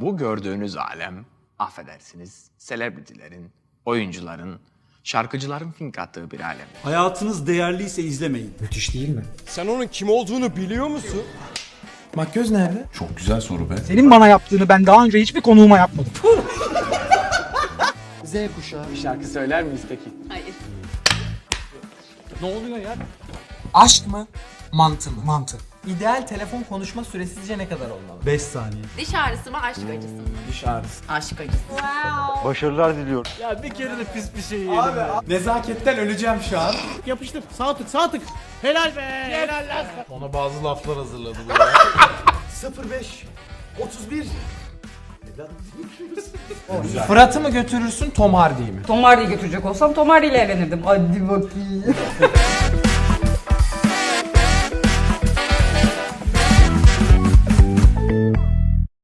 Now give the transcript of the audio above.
bu gördüğünüz alem, affedersiniz, selebritilerin, oyuncuların, şarkıcıların fink attığı bir alem. Hayatınız değerliyse izlemeyin. Müthiş değil mi? Sen onun kim olduğunu biliyor musun? Makyöz nerede? Çok güzel soru be. Senin bana yaptığını ben daha önce hiçbir konuğuma yapmadım. Z kuşağı. Bir şarkı söyler miyiz peki? Aşk mı? Mantı mı? Mantı. İdeal telefon konuşma süresi sizce ne kadar olmalı? 5 saniye. Diş ağrısı mı aşk acısı mı? Diş ağrısı. Aşk acısı. Nezaketten öleceğim şu an. Yapıştır. Sağ tık sağ tık. Helal be. Helal lan. Ona bazı laflar hazırladı 05 31 Fırat'ı mı götürürsün Tom Hardy'yi mi? Tom Hardy'yi götürecek olsam Tom Hardy ile evlenirdim. Hadi bakayım.